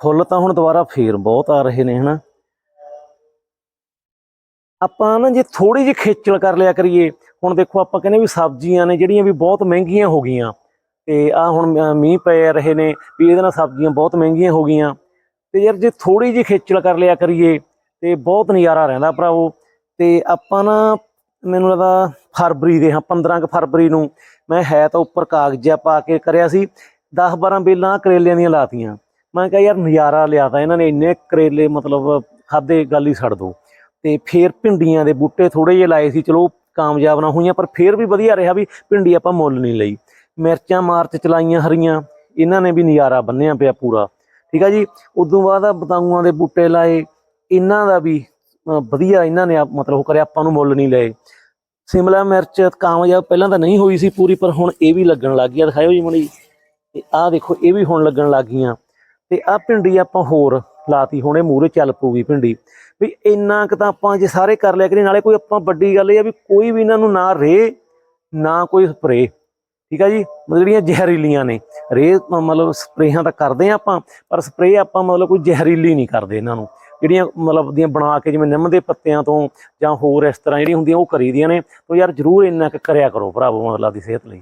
ਫੁੱਲ ਤਾਂ ਹੁਣ ਦੁਬਾਰਾ ਫੇਰ ਬਹੁਤ ਆ ਰਹੇ ਨੇ, ਹਨਾ? ਆਪਾਂ ਨਾ ਜੇ ਥੋੜੀ ਜਿਹੀ ਖੇਚਲ ਕਰ ਲਿਆ ਕਰੀਏ, ਹੁਣ ਦੇਖੋ ਆਪਾਂ ਕਹਿੰਦੇ ਵੀ ਸਬਜ਼ੀਆਂ ਨੇ ਜਿਹੜੀਆਂ ਵੀ ਬਹੁਤ ਮਹਿੰਗੀਆਂ ਹੋ ਗਈਆਂ, ਤੇ ਆ ਹੁਣ ਮੀਂਹ ਪੈ ਰਹੇ ਨੇ ਵੀ ਇਹਦੇ ਨਾਲ ਸਬਜ਼ੀਆਂ ਬਹੁਤ ਮਹਿੰਗੀਆਂ ਹੋ ਗਈਆਂ, ਤੇ ਯਾਰ ਜੇ ਥੋੜੀ ਜਿਹੀ ਖੇਚਲ ਕਰ ਲਿਆ ਕਰੀਏ, ਤੇ ਬਹੁਤ ਨਜ਼ਾਰਾ ਰਹਿੰਦਾ ਭਰਾਵੋ, ਤੇ ਆਪਾਂ ਨਾ ਮੈਨੂੰ ਲੱਗਦਾ ਫਰਵਰੀ ਦੇ, ਹਾਂ 15 ਕੁ ਫਰਵਰੀ ਨੂੰ ਮੈਂ ਹੈ ਤਾਂ ਉੱਪਰ ਕਾਗਜ਼ਾ ਪਾ ਕੇ ਕਰਿਆ ਸੀ 10 12 ਬੇਲਾਂ ਕਰੇਲਿਆਂ ਦੀਆਂ ਲਾਤੀਆਂ। ਮੈਂ ਕਿਹਾ ਯਾਰ ਨਜ਼ਾਰਾ ਲਿਆਤਾ ਇਹਨਾਂ ਨੇ, ਇੰਨੇ ਕਰੇਲੇ ਮਤਲਬ ਖਾਦੇ, ਗੱਲ ਹੀ ਛੱਡ ਦੋ। ਤੇ ਫੇਰ ਭਿੰਡੀਆਂ ਦੇ ਬੂਟੇ ਥੋੜੇ ਜਿਹੇ ਲਾਏ ਸੀ, ਚਲੋ ਕਾਮਯਾਬ ਨਾ ਹੋਈਆਂ, ਪਰ ਫੇਰ ਵੀ ਵਧੀਆ ਰਿਹਾ ਵੀ ਭਿੰਡੀ ਆਪਾਂ ਮੁੱਲ ਨਹੀਂ ਲਈ। ਮਿਰਚਾਂ ਮਾਰਚ ਚਲਾਈਆਂ ਹਰੀਆਂ, ਇਹਨਾਂ ਨੇ ਵੀ ਨਜ਼ਾਰਾ ਬੰਨਿਆ ਪਿਆ ਪੂਰਾ। ਠੀਕ ਆ ਜੀ? ਉਦੋਂ ਬਾਅਦ ਆ ਬਤਾਊਆਂ ਦੇ ਬੂਟੇ ਲਾਏ, ਇਹਨਾਂ ਦਾ ਵੀ ਵਧੀਆ ਇਹਨਾਂ ਨੇ ਮਤਲਬ ਉਹ ਕਰਿਆ, ਆਪਾਂ ਨੂੰ ਮੁੱਲ ਨਹੀਂ ਲਏ। ਸਿਮਲਾ ਮਿਰਚ ਕਾਮਯਾਬ ਪਹਿਲਾਂ ਤਾਂ ਨਹੀਂ ਹੋਈ ਸੀ ਪੂਰੀ, ਪਰ ਹੁਣ ਇਹ ਵੀ ਲੱਗਣ ਲੱਗ ਗਈ ਦਿਖਾਇਓ ਜੀ ਮਣੀ ਤੇ ਆਹ ਦੇਖੋ, ਇਹ ਵੀ ਹੁਣ ਲੱਗਣ ਲੱਗ ਗਈਆਂ। ਤੇ ਆਹ ਭਿੰਡੀ ਆਪਾਂ ਹੋਰ ਲਾਤੀ, ਹੁਣੇ ਮੂਹਰੇ ਚੱਲ ਪਊਗੀ ਭਿੰਡੀ। ਵੀ ਇੰਨਾ ਕੁ ਤਾਂ ਆਪਾਂ ਜੇ ਸਾਰੇ ਕਰ ਲਿਆ ਕਰੀ ਨਾਲੇ ਕੋਈ ਆਪਾਂ ਵੱਡੀ ਗੱਲ ਇਹ ਆ ਵੀ ਕੋਈ ਵੀ ਇਹਨਾਂ ਨੂੰ ਨਾ ਰੇ, ਨਾ ਕੋਈ ਸਪਰੇ। ਠੀਕ ਆ ਜੀ? ਮਤਲਬ ਜਿਹੜੀਆਂ ਜ਼ਹਿਰੀਲੀਆਂ ਨੇ, ਰੇ ਮਤਲਬ ਸਪਰੇਹਾਂ ਤਾਂ ਕਰਦੇ ਆ ਆਪਾਂ, ਪਰ ਸਪਰੇ ਆਪਾਂ ਮਤਲਬ ਕੋਈ ਜ਼ਹਿਰੀਲੀ ਨਹੀਂ ਕਰਦੇ ਇਹਨਾਂ ਨੂੰ। ਜਿਹੜੀਆਂ ਮਤਲਬ ਦੀਆਂ ਬਣਾ ਕੇ ਜਿਵੇਂ ਨਿੰਮ ਦੇ ਪੱਤਿਆਂ ਤੋਂ ਜਾਂ ਹੋਰ ਇਸ ਤਰ੍ਹਾਂ ਜਿਹੜੀਆਂ ਹੁੰਦੀਆਂ ਉਹ ਕਰੀਦੀਆਂ ਨੇ। ਤਾਂ ਯਾਰ ਜਰੂਰ ਇੰਨਾ ਕੁ ਕਰਿਆ ਕਰੋ ਭਰਾਵੋ ਮਤਲਬ ਦੀ ਸਿਹਤ ਲਈ।